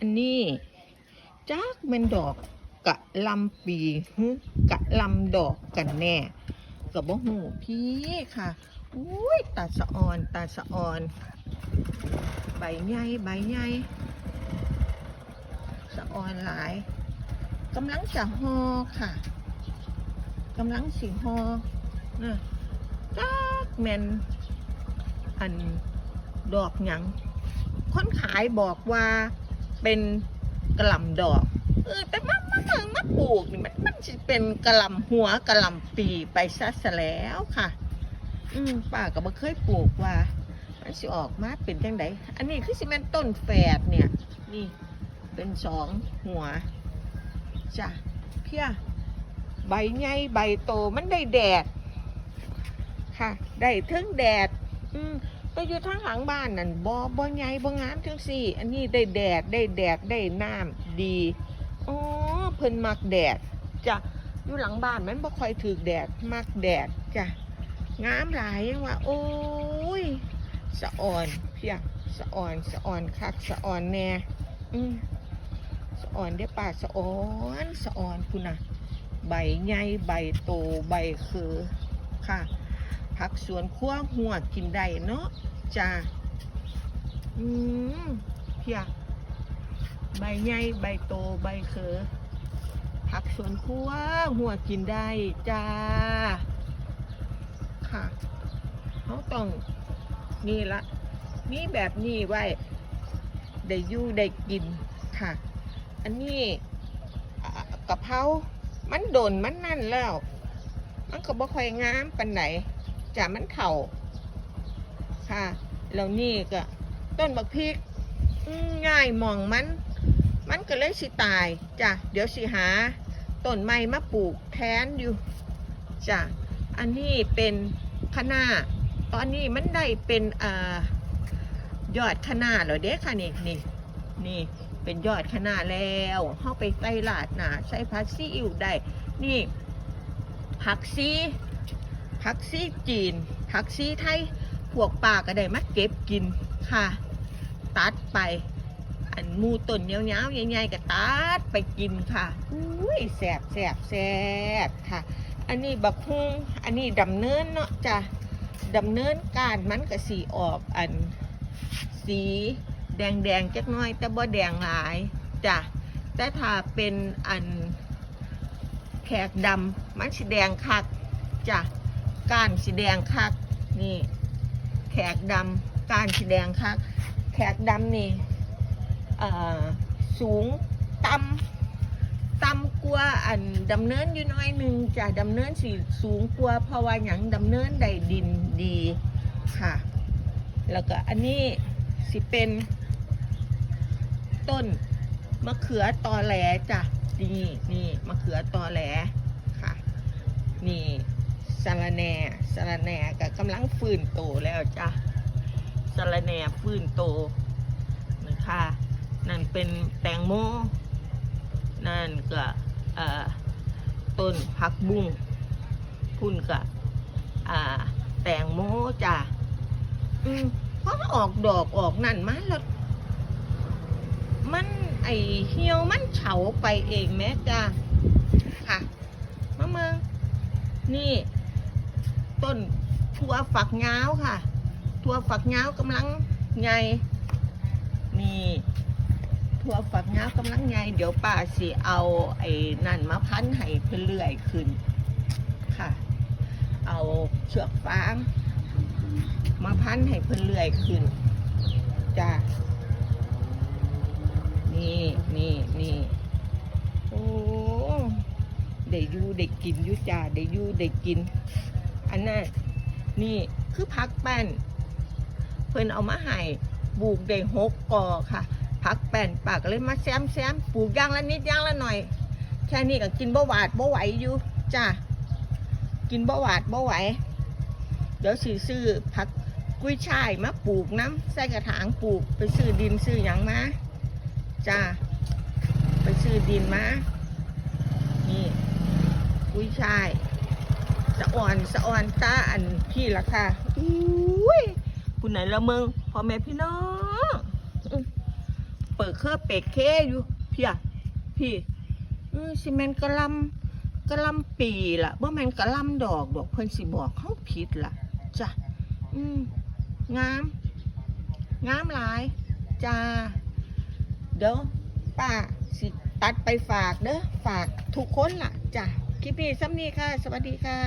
อันนี้จักเป็นดอกกะลำปีฮึกะลำดอกกันแน่กับบ่หูพี่ค่ะอุ้ยตาสะออนตาสะออน ใบใหญ่ใบใหญ่สะออนหลายกำลังจะหอค่ะกำลังสิหอนะจักแมนอันดอกหยังคนขายบอกว่า เป็นกระลำดอก เออ แต่มามามามาปลูกนี่มันมันจะเป็นกระลำหัวกระลำปีไปซะซะแล้วค่ะ อืมป้าก็บ่เคยปลูกว่า มันสิออกมาเป็นจังไดอันนี้คือสิแม่นต้นแฝดเนี่ย นี่ เป็นสองหัวจ้ะเพี้ยใบใหญ่ใบโตมันได้แดด ค่ะ ได้เทิงแดด อืม ก็อยู่ทางหลังบ้านนั่นบ่บ่ใหญ่บ่งามจังสี่ อันนี้ได้แดดได้แดดได้น้ำดีอ๋อเพิ่นมักแดดจ้ะอยู่หลังบ้านมันบ่ค่อยถูกแดดมักแดดจ้ะงามหลายยังว่า โอ้ยสะอ่อนเพียสะอ่อนสะอ่อนคักสะอ่อนแน่อืมสะอ่อนได้ป่าสะอ่อนสะอ่อนคุณนะใบใหญ่ใบโตใบคือค่ะผักสวนครัวหัวกินได้เนาะ จ้าอืมเพียใบใหญ่ใบโตใบเขอผักสวนครัวหัวกินได้จ้า ค่ะเขาต้องนี่ละมีแบบนี้ไว้ ได้อยู่ได้กินค่ะ อันนี้กะเพรา มันโดนมันนั่นแล้ว มันก็บ่ค่อยงามปันไหนจ้ะมันเข่า ค่ะแล้วนี่ก็ต้นบักพริกง่ายมองมัน มันก็เลยสิตายจ้ะเดี๋ยวสิหาต้นไม้มาปลูกแทนอยู่จ้ะอันนี้เป็นคะน้าตอนนี้มันได้เป็นอยอดคะน้าเหรอเด้ค่ะนี่นี่นี่เป็นยอดคะน้าแล้วเข้าไปใส่ลาดหนาใส่ผัดซีอิ๊วได้ นี่ผักซีผักซีจีนผักซีไทย พวกป่าก็ได้มาเก็บกินค่ะ ตัดไป อันมูต้นยาวๆใหญ่ๆก็ตัดไปกินค่ะอุ้ยแสบแสบแสบค่ะ อันนี้บักฮุงอันนี้ดำเนินเนาะจ้ะดำเนินการมันก็สีออกอันสีแดงๆจักหน้อย แต่บ่แดงหลายจ้ะแต่ถ้าเป็นอันแขกดำมันสีแดงคักจ้ะก้านสีแดงคักนี่ ขกดำก้านสีแดงคักแขกดำนี่สูงต่ำต่ำกว่าอันดำเนินอยู่น้อยหนึ่งจะดำเนินสีสูงกว่าเพราะว่าอย่างดำเนินได้ดินดีค่ะ แล้วก็อันนี้สิเป็นต้นมะเขือตอแหลจ้ะนี่นี่มะเขือตอแหล สาระแหน่สาระแหน่ก็กำลังฟื้นโตแล้วจ้ะสาระแหน่ฟื้นโตนะคะนั่นเป็นแตงโมนั่นก็ต้นผักบุ้งพุ่นก็อ่าแตงโมจ้ะอืมเพราะมันออกดอกออกนั่นมาแล้วมันไอเหี่ยวมันเฉาไปเองแม่จ้ะค่ะมาเมืองนี่ ต้นถั่วฝักยาวค่ะถั่วฝักยาวกำลังใหญ่นี่ถั่วฝักยาวกำลังใหญ่เดี๋ยวป้าสิเอาไอ้นั่นมาพันให้เพื่อเลื่อยขึ้นค่ะ เอาเชือกฟางมาพันให้เพื่อเลื่อยขึ้นจ้านี่นี่นี่โอ้ได้ยู่ได้กินยูจ้าได้อยู่ได้กิน อันนั้นนี่คือพักแป้น เพิ่นเอามาให้ปลูกได้หกกอค่ะพักแป้นปากเลยมาแซมแซมปลูกย่างละนิดย่างละหน่อย แค่นี้ก็กินบ่หวาดบ่ไหวอยู่จ้ากินบ่หวาดบ่ไหว เดี๋ยวสิซื้อผักกุ้ยช่ายมาปลูกน้ำใส่กระถางปลูกไปซื้อดินซื้อหยังมาจ้าไปซื้อดินมานี่กุ้ยช่าย อ่อนสะอ่อนตาอันพี่ละค่ะอุ้ยผู้ไหนละเมืองพ่อแม่พี่น้องอเปิดเครื่อเปกเคอยู่เพี่ยพี่เออสิแมนกะลำกะลำปีล่ะบ่แม่นกะลำดอกดอกเพิ่นสิบอกเฮาผิดล่ะจ้ะอืมงาม งามหลายจ้าเดี๋ยวป้าสิตัดไปฝากเด้อฝากทุกคนล่ะจ้ะคลิปนี้ซ้ำนี้ค่ะ สวัสดีค่ะ